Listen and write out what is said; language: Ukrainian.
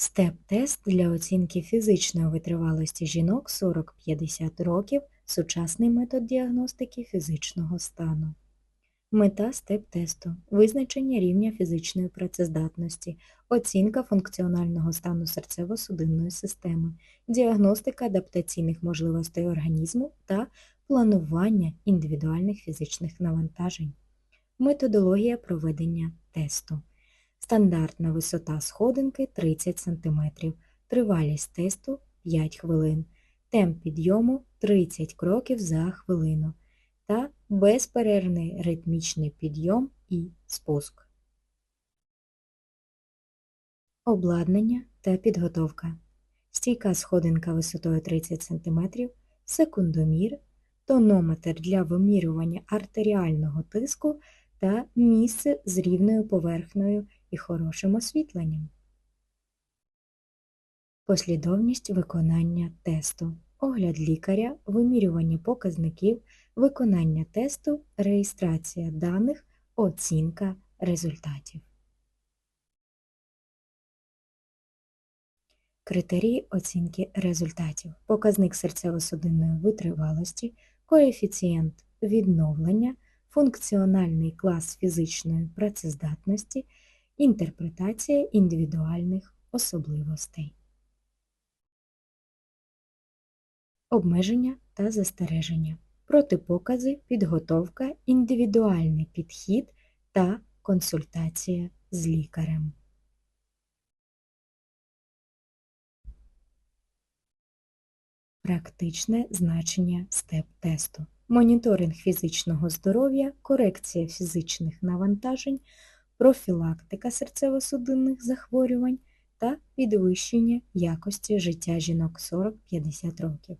Степ-тест для оцінки фізичної витривалості жінок 40-50 років сучасний метод діагностики фізичного стану. Мета степ-тесту визначення рівня фізичної працездатності, оцінка функціонального стану серцево-судинної системи, діагностика адаптаційних можливостей організму та планування індивідуальних фізичних навантажень. Методологія проведення тесту. Стандартна висота сходинки 30 см, тривалість тесту 5 хвилин, темп підйому 30 кроків за хвилину та безперервний ритмічний підйом і спуск. Обладнання та підготовка. Стійка сходинка висотою 30 см, секундомір, тонометр для вимірювання артеріального тиску та місце з рівною поверхнею і хорошим освітленням. Послідовність виконання тесту. Огляд лікаря, вимірювання показників, виконання тесту, реєстрація даних, оцінка результатів. Критерії оцінки результатів. Показник серцево-судинної витривалості, коефіцієнт відновлення, функціональний клас фізичної працездатності, інтерпретація індивідуальних особливостей. Обмеження та застереження. Протипокази, підготовка, індивідуальний підхід та консультація з лікарем. Практичне значення степ-тесту. Моніторинг фізичного здоров'я, корекція фізичних навантажень, профілактика серцево-судинних захворювань та підвищення якості життя жінок 40-50 років.